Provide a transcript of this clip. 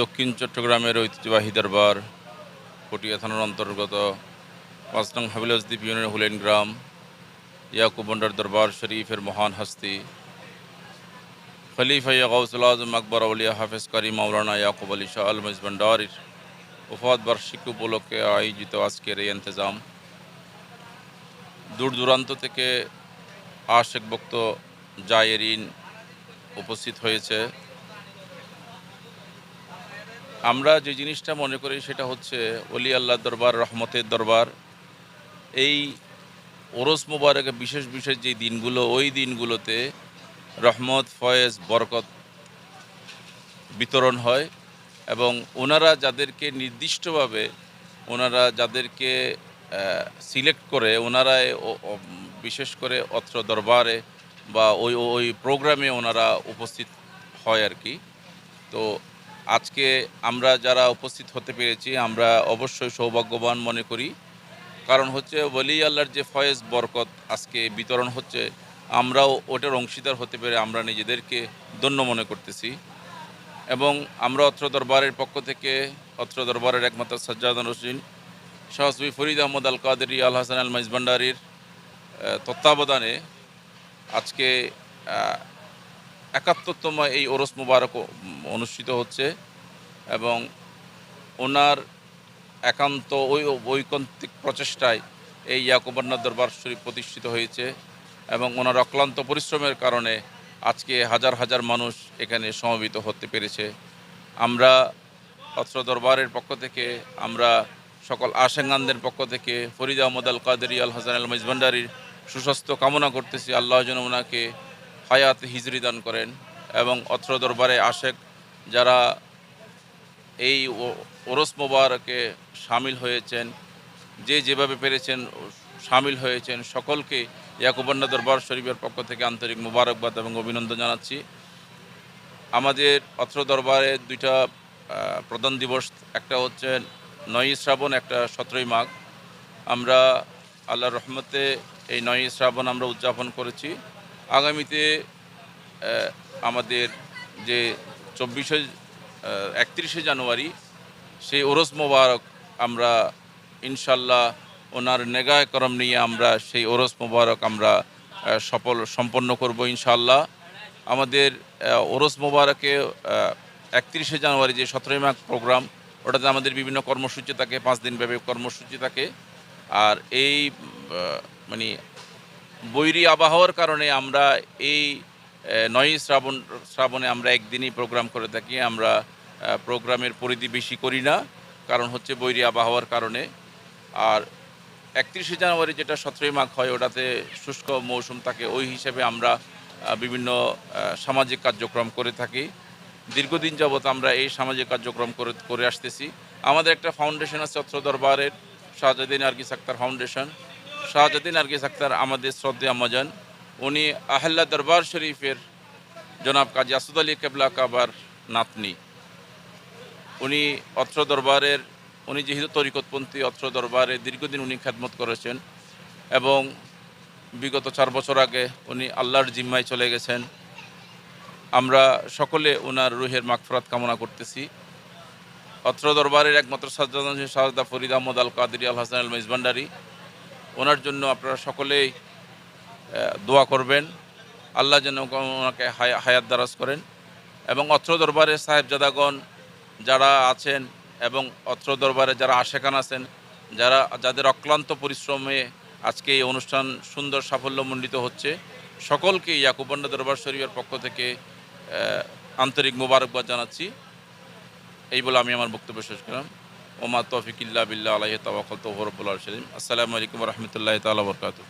দক্ষিণ চট্টগ্রামের ঐতিহ্যবাহী দরবার, পটিয়া থানার অন্তর্গত পাঁচ নং হাবিলাসদ্বীপ ইউনিয়ন হুলেন গ্রাম ইয়াকুবন্ডার দরবার শরীফের মহান হস্তি, খলিফা ইয়াউসুল আজম আকবর আউলিয়া হাফেজ কারি মাওলানা ইয়াকুব আলী শাহ আল মজবন্ডারির ওফাত বার্ষিকী উপলক্ষে আয়োজিত আজকের এই ইন্তজাম। দূর দূরান্ত থেকে আশেক ভক্ত জায়েরিন উপস্থিত হয়েছে। আমরা যে জিনিসটা মনে করি সেটা হচ্ছে অলি আল্লাহ দরবার, রহমতের দরবার। এই ওরস মুবারকে বিশেষ বিশেষ যে দিনগুলো, ওই দিনগুলোতে রহমত, ফয়েজ, বরকত বিতরণ হয় এবং ওনারা যাদেরকে নির্দিষ্টভাবে, ওনারা যাদেরকে সিলেক্ট করে, ওনারাই ও- ও- বিশেষ করে অত্র দরবারে বা ওই ওই প্রোগ্রামে ওনারা উপস্থিত হয় আর কি। তো আজকে আমরা যারা উপস্থিত হতে পেরেছি, আমরা অবশ্যই সৌভাগ্যবান মনে করি। কারণ হচ্ছে ওলি আল্লাহর যে ফয়েজ বরকত আজকে বিতরণ হচ্ছে, আমরাও ওটার অংশীদার হতে পেরে আমরা নিজেদেরকে ধন্য মনে করতেছি। এবং আমরা অত্র দরবারের পক্ষ থেকে, অত্র দরবারের একমাত্র সাজ্জাদান হোসেন শাহসবি ফরিদ আহমদ আল কাদেরি আল হাসান আল মাইজভান্ডারির তত্ত্বাবধানে আজকে একাত্তরতম এই ওরস মুবারক অনুষ্ঠিত হচ্ছে এবং ওনার একান্ত ওই, ঐকান্তিক প্রচেষ্টায় এই ইয়াকুবান্না দরবার শরীফ প্রতিষ্ঠিত হয়েছে এবং ওনার অক্লান্ত পরিশ্রমের কারণে আজকে হাজার হাজার মানুষ এখানে সমবেত হতে পেরেছে। আমরা অত্র দরবারের পক্ষ থেকে, আমরা সকল আশেঙ্গানদের পক্ষ থেকে, ফরিদ আহমদ আল কাদেরি আল হাসান আল মজভান্ডারির সুস্বাস্থ্য কামনা করতেছি। আল্লাহ যেন ওনাকে হায়াত হিজরি দান করেন এবং অত্র দরবারে আশেক যারা এই ওরস মোবারকে সামিল হয়েছেন, যে যেভাবে পেরেছেন সামিল হয়েছেন, সকলকে ইয়াকুবান্না দরবার শরীফের পক্ষ থেকে আন্তরিক মুবারকবাদ এবং অভিনন্দন জানাচ্ছি। আমাদের অত্র দরবারে দুইটা প্রধান দিবস, একটা হচ্ছে নয়ই শ্রাবণ, একটা সতেরোই মাঘ। আমরা আল্লাহর রহমতে এই নয়ই শ্রাবণ আমরা উদযাপন করেছি। আগামীতে আমাদের যে চব্বিশে একত্রিশে জানুয়ারি, সেই ওরস মোবারক আমরা ইনশাল্লাহ ওনার নেগায় করম নিয়ে আমরা সেই ওরস মোবারক আমরা সফল, সম্পন্ন করব ইনশাল্লাহ। আমাদের ওরস মোবারকে একত্রিশে জানুয়ারি যে সতেরোই মাঘ প্রোগ্রাম, ওটাতে আমাদের বিভিন্ন কর্মসূচি থাকে, পাঁচ দিন ব্যাপী কর্মসূচি থাকে। আর এই মানে বৈরী আবহাওয়ার কারণে আমরা এই নয়ই শ্রাবণ, শ্রাবণে আমরা একদিনই প্রোগ্রাম করে থাকি। আমরা প্রোগ্রামের পরিধি বেশি করি না, কারণ হচ্ছে বৈরী আবহাওয়ার কারণে। আর একত্রিশে জানুয়ারি যেটা সতেরোই মাঘ হয়, ওটাতে শুষ্ক মৌসুম থাকে। ওই হিসেবে আমরা বিভিন্ন সামাজিক কার্যক্রম করে থাকি। দীর্ঘদিন যাবৎ আমরা এই সামাজিক কার্যক্রম করে করে আসতেছি। আমাদের একটা ফাউন্ডেশন আছে অত্র দরবারের, শাহজাদিন আরগিস আক্তার ফাউন্ডেশন শাহজাদিন আরগিস আক্তার আমাদের শ্রদ্ধে আমাজান উনি আহল্লা দরবার শরীফের জনাব কাজী আসুদ আলী কেবলা কাবার নাতনি। উনি অত্র দরবারের, উনি যেহেতু তরিকতপন্থী, অত্র দরবারে দীর্ঘদিন উনি খেদমত করেছেন এবং বিগত চার বছর আগে উনি আল্লাহর জিম্মায় চলে গেছেন। আমরা সকলে ওনার রুহের মাগফরাত কামনা করতেছি। অত্র দরবারের একমাত্র সাজ্জাদ শাহদা ফরিদ আহমদ আল কাদির আল হাসান আল মেজবান্ডারি ওনার জন্য আপনারা সকলেই দোয়া করবেন। আল্লাহ যেন ওনাকে হায়া- হায়াত দারাজ করেন। এবং অত্র দরবারে সাহেবজাদাগণ যারা আছেন এবং অত্র দরবারে যারা আশেখান আছেন, যারা, যাদের অক্লান্ত পরিশ্রমে আজকে এই অনুষ্ঠান সুন্দর সাফল্যমণ্ডিত হচ্ছে, সকলকে ইয়াকুবন্ডা দরবার শরীফের পক্ষ থেকে আন্তরিক মোবারকবাদ জানাচ্ছি। এই বলে আমি আমার বক্তব্য শেষ করলাম। ওমা তৌফিকিল্লা বিল্লাহ আলহ তাওয়াক্কাল তো হরবুল্লাহ সলিম আসসালামু আলাইকুম রহমতুল্লাহ তালা বরকাতু